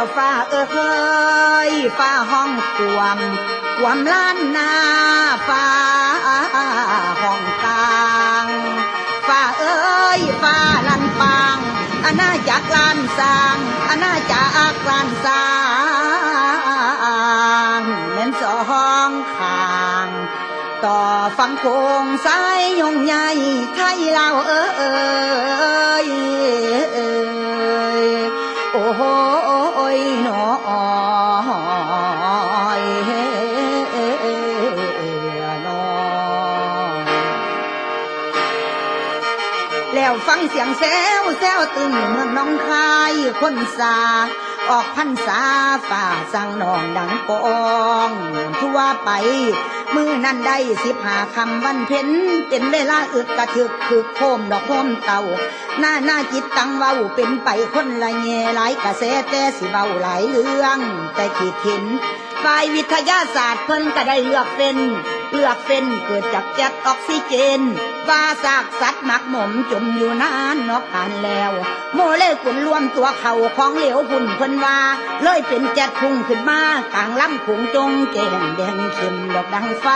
แล้วฟ้าเอ้ยฟ้าห้องกวมกวมล้านนาฟ้าห้องกลางฟ้าเอ้ยฟ้าลันปางอาณาจักรลานสร้างอาณาจักรลานสร้างเหมือนสองข้างต่อฟังโคงสายยงใหญ่ไทยเราเอ้ยโแล้วฟังเสียงแซวแซวตึงเมืองน้องคายคนสา ออกพันษาฝ่าสั่งนองดังปองทั่วไปมือนั้นได้สิบหาคำวันเพ็ญเป็นเวลาอึดกระทึกคือโคมดอกโคมเต่า หน้าหน้าจิตตังเว้าเป็นไปคนละแง่หลายกระแสแต่สิเว้าหลายเรื่อง แต่ขีดเห็นฝ่ายวิทยาศาสตร์เพิ่นก็ได้เลือกเป็น เลือกเป็นเกิดจากแก๊สออกซิเจน ว่าซากสัตว์หมักหมมจมอยู่นานนอกการแล้ว โมเลกุลรวมตัวเข่าของเหลวพุ่นเพิ่นว่า เลยเป็นแก๊สพุ่งขึ้นมากลางลำขุงจงแก้มแดงเข้มดอกดังไฟ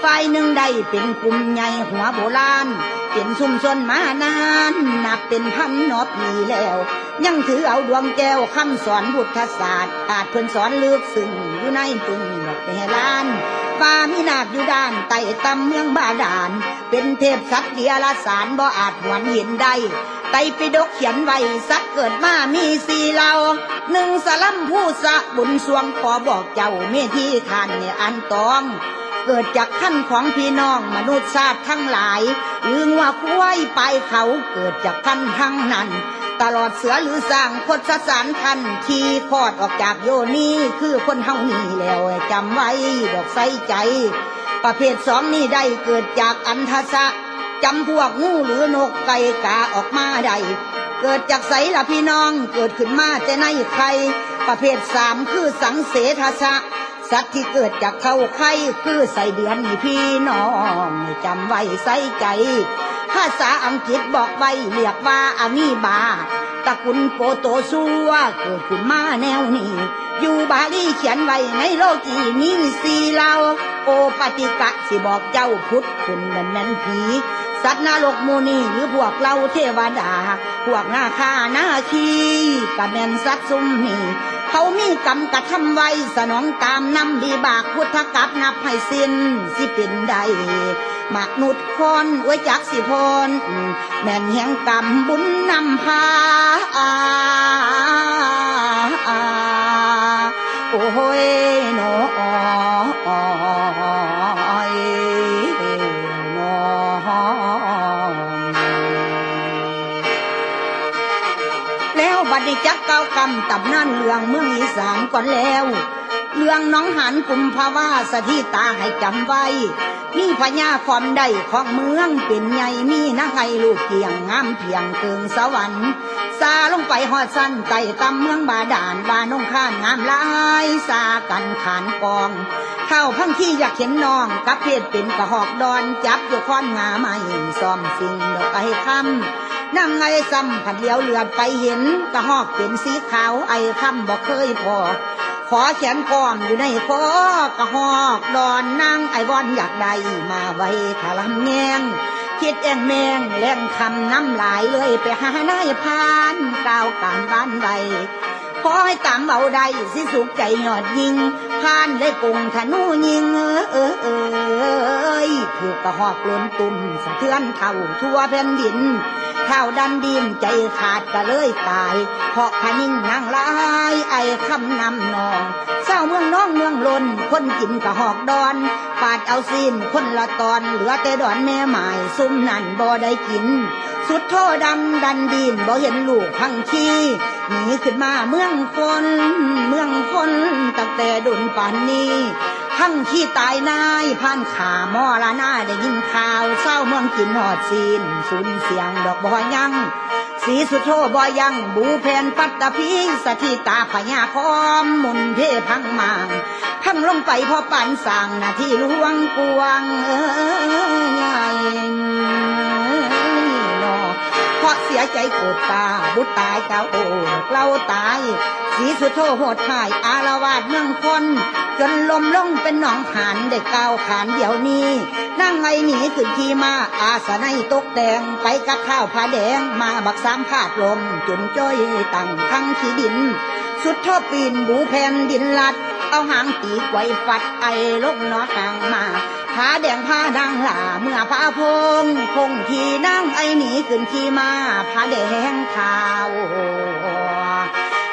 ไฟหนึ่งได้เป็นกลุ่มใหญ่หัวโบราณเป็นซุ่มชนมานานนับเป็นพันนอปีแล้ว ยังถือเอาดวงแก้วคำสอนพุทธศาสตร์อาจเพิ่นสอนลึกซึ้งอยู่ในปึงดอกแม่ล้าน ฟ้ามีนาคอยู่ด้านใต้ตำเมืองบาดาล เป็นเทพสัตว์เดียรสารบ่อาจหวนเห็นได้ไตปิฎกเขียนไว้สัตว์เกิดมามีสี่เหล่าหนึ่งสลัมผู้สะบุญสวงขอบอกเจ้าเมธีทานเนี่ยอันตอง เกิดจากขั้นของพี่น้องมนุษย์ชาติทั้งหลายลืงว่าคุ้ยไปเขาเกิดจากขั้นทั้งนั้น ตลอดเสือหรือสร้างคดสารทันที่คลอดออกจากโยนีคือคนเฮานี่แล้วจำไว้ดอกใสใจ ประเภทสองนี่ได้เกิดจากอันทสะจำพวกงูหรือนกไก่กาออกมาได้เกิดจากไสละพี่น้องเกิดขึ้นมาแต่ในใคร ประเภทสามคือสังเสทสะสัตว์ที่เกิดจากเข้าไข่คือใส่เดือนนี่พี่น้องให้จำไว้ใส่ใจ ภาษาอังกฤษบอกไว้เรียกว่าอามีบาตะกุลโปโตซัวเกิดขึ้นมาแนวนี้ อยู่บาลีเขียนไว้ในโลกีมีสีเหลาโอปฏิกะสิบอกเจ้าพุทธคุณนั่นแม่นผีสัตว์นรกมูนีหรือพวกเราเทวดา พวกหน้าข้าหน้าคีกะแมนสัตว์ซุมนี่เขามีกรรมกระทำไว้สนองตามนำดีบากพุทธกับนับให้สิ้นสิเป็นใด มนุษย์คนไว้จักสิพนแม่นแห่งกรรมบุญนำพาโอ้ยหนอยหนอแล้วบัดนี้จักเก้ากรรมตับนั่นเรื่องเมืองอีสานก่อนแล้ว เรื่องน้องหันกุมภาวาสถิตาให้จำไว้ มีพญาความใดของเมืองเป็นใหญ่มีนางไงลูกเกียงงามเพียงเกิงสวรรค์ซาลงไปหอดสั้นไต่ตำเมืองบาดาลบานงข้านงามลายซากันขานกอง เข้าพังที่อยากเห็นน้องกับเพศเป็นกระหอกดอนจับอยู่ค้อนงาใหม่ซ่อมสิ่งดอกไอ้คำนั่งไงซ้ำผัดเลี้ยวเหลือไปเห็นกระหอกเป็นสีขาวไอ้คำบอกเคยพอ ขอแขนกองอยู่ในคอกระหอกดอนนั่งไอวอนอยากได้มาไว้ถลำแงงคิดแองแมงแรงคำน้ำลายเลยไปหานายพานกล่าวการบ้านใด ขอให้ตามเบาใดสิสุขใจหยอดยิงพานได้กงธนูยิงเออเออเอยถูกกระหอกล้นตุ่มสะเทือนเท่าทั่วแผ่นดินเท่าดันดินใจขาดก็เลยตาย เพราะพนิ่งนางลายไอ้คำนำนองเศร้าเมืองน้องเมืองลนคนกินกระหอกดอนปาดเอาซีนคนละตอนเหลือแต่ดอนแม่หมายซุ่มนั่นบ่ได้กิน สุดโทดำดันดินบ่เห็นลูกพังขี้ หนีขึ้นมาเมืองคนเมืองคนตั้งแต่ดุนป่านนี้ทั้งขี้ตายนายผ่านขาหม้อละหน้าได้ยินข่าวเศร้าเมืองกินหอดซีนสูญเสียงดอกบอยังสีสุโธบอยังบูแผนปัตตพีสถิตาพญาคอมมุนเพพังมางพังลงไปเพอปันสั่งนาที่ลวงกวงเออ ใจโกรธตาบุตรตายเจ้าโอเราตาย สีสุโธโหดถ่ายอารวาสเมืองคน จนลมลงเป็นหนองหานได้ก้าวขานเดี๋ยวนี้นั่งไงหนีขึ้นขี่มาอาสนัยตกแดงไปกัดข้าวผ้าแดงมาบักสามผาดลม จุนจ้อยตั้งทั้งขี้ดิน สุดทอปีนบูแผ่นดินลัด เอาหางตีไว้ฟัดไอ้ลกนอทางมา ผาแดงผ้าดังหลาเมื่อผ้าพงคงทีนั่งไอหนีขึ้นขี่มาผาแดงเท้า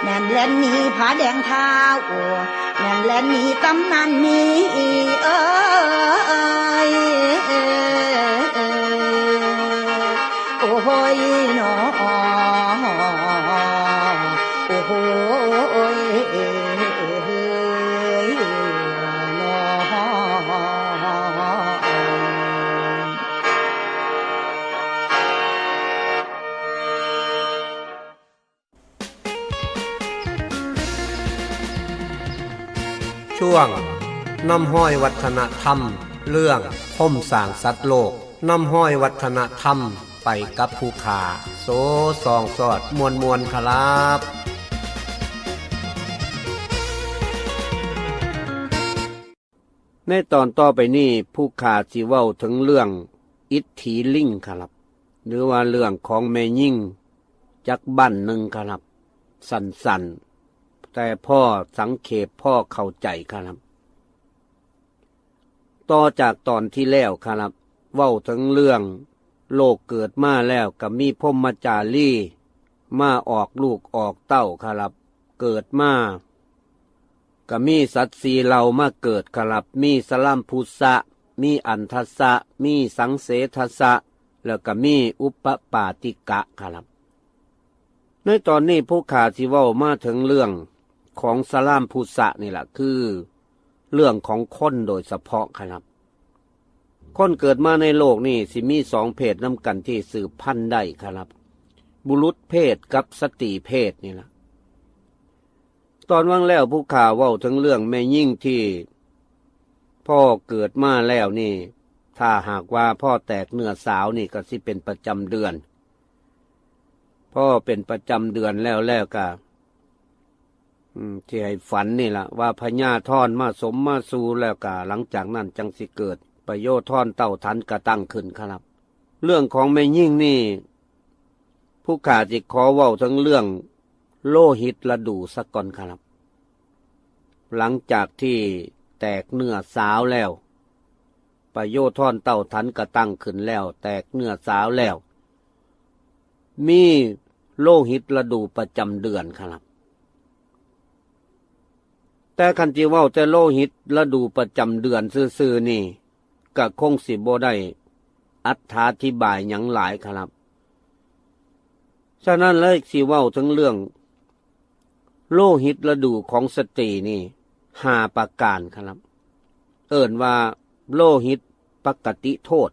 แน่นแลนหนีผาแดงเท้าแน่นแลนหนีตำนานมีเอ้ย ช่วงน้ำห้อยวัฒนธรรม เรื่องคมสร้างสัตว์โลกน้ำห้อยวัฒนธรรมไปกับภูขาโซซองสอดมวลมวลครับในตอนต่อไปนี้ผู้ขาสิเว้าถึงเรื่อง อิทธิลิงครับ หรือว่าเรื่องของแม่ยิ่งจักบ้านหนึ่งครับ สันสันๆ แต่พ่อสังเขปพ่อเข้าใจครับ ต่อจากตอนที่แล้วครับ เว้าถึงเรื่อง โลกเกิดมาแล้วกับมีพรหมจารีมาออกลูกออกเต้าครับ เกิดมาก็มีสัตว์สีเหล่ามาเกิดครับ มีสลัมพุสะ มีอันทัสะ มีสังเสทัสสะ แล้วก็มีอุปปาติกะครับ ในตอนนี้ผู้ขาที่เว้ามาถึงเรื่อง ของสลามพุสะนี่แหละคือ เรื่องของคนโดยเฉพาะครับ คนเกิดมาในโลกนี่สิมีสองเพศน้ำกันที่สืบพันธุ์ได้ครับ บุรุษเพศกับสตรีเพศนี่แหละตอนว่างแล้วผู้ข่าเว้าถึงเรื่องแม่ยิ่งที่ พ่อเกิดมาแล้วนี่ ถ้าหากว่าพ่อแตกเนื้อสาวนี่ก็สิเป็นประจำเดือน พ่อเป็นประจำเดือนแล้วแล้วก็อืม ที่ให้ฝันนี่ละว่าพญาท่อนมาสมมาสูแล้วก็หลังจากนั้นจังสิเกิด ประโยชน์ท่อนเต่าทันกระตั้งขึ้นครับ เรื่องของแม่ยิ่งนี่ ผู้ขาจิขอเว้าทั้งเรื่องโลหิตระดูสักก่อนครับ หลังจากที่แตกเนื้อสาวแล้ว ประโยชน์ท่อนเต่าทันกระตั้งขึ้นแล้ว แตกเนื้อสาวแล้ว มีโลหิตระดูประจำเดือนครับ แต่คันจีว่าแต่โลหิตระดูประจำเดือนซื่อๆนี่ก็คงสิบ่ได้อัธาธิบายหยังหลายครับ ฉะนั้นเลยสิเว้าถึงเรื่อง โลหิตระดูของสตรีนี่หาประการครับ เอิ่นว่าโลหิตปกติโทษ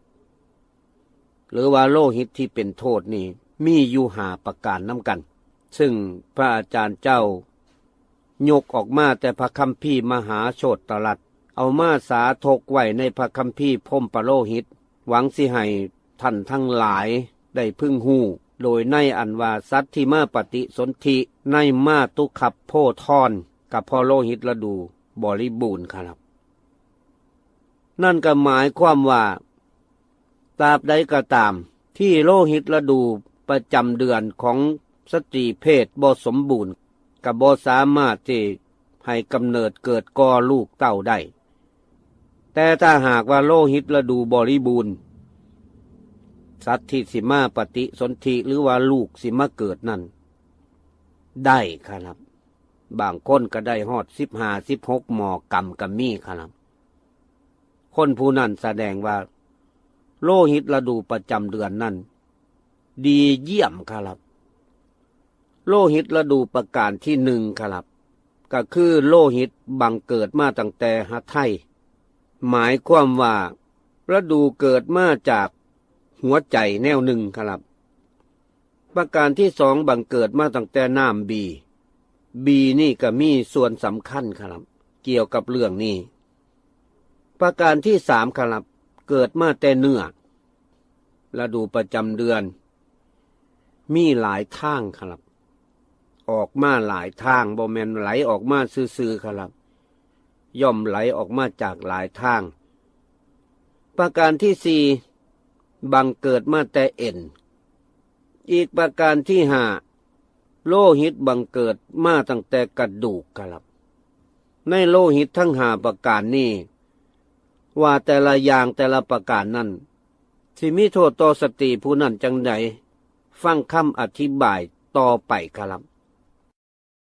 หรือว่าโลหิตที่เป็นโทษนี่ มีอยู่หาประการน้ำกัน ซึ่งพระอาจารย์เจ้า ยกออกมาแต่พระคัมภีร์มหาโชตตรัสเอามาสาทกไว้ในพระคัมภีร์พมปโลหิต หวังสิให้ท่านทั้งหลายได้พึ่งหูโดยในอันว่าสัตว์ที่มาปฏิสนธิในมาตุขับโพธรกับพ่อโลหิตระดูบริบูรณ์ครับ นั่นก็หมายความว่าตราบใดก็ตาม ที่โลหิตระดูประจำเดือนของสตรีเพศบสมบูรณ์ กับบ่สามารถที่ให้กำเนิดเกิดก่อลูกเต้าได้ แต่ถ้าหากว่าโลหิตระดูบริบูรณ์สัตว์ที่สิมาปฏิสนธิหรือว่าลูกสิมาเกิดนั่น ได้ครับ บางคนก็ได้ฮอดสิบห้าสิบหกหมอกรรมกัมมี่ครับ คนผู้นั้นแสดงว่า โลหิตระดูประจำเดือนนั่น ดีเยี่ยมครับ โลหิตระดูประการที่หนึ่งครับ ก็คือโลหิตบังเกิดมาตั้งแต่หาไทย หมายความว่าระดูเกิดมาจากหัวใจแนวหนึ่งครับ ประการที่สองบังเกิดมาตั้งแต่น้ำบี บีนี่ก็มีส่วนสำคัญครับ เกี่ยวกับเรื่องนี้ ประการที่สามครับเกิดมาแต่เนื้อระดูประจำเดือน มีหลายทางครับ ออกมาหลายทางบ่แมนไหลออกมาซื่อๆครับ ย่อมไหลออกมาจากหลายทาง ประการที่สี่บังเกิดมาแต่เอ็น อีกประการที่ห้าโลหิตบังเกิดมาตั้งแต่กระดูกครับ ในโลหิตทั้งหาประการนี้ ว่าแต่ละอย่างแต่ละประการนั้นที่มีโทษต่อสติผู้นั้นจังใดฟังคำอธิบายต่อไปครับ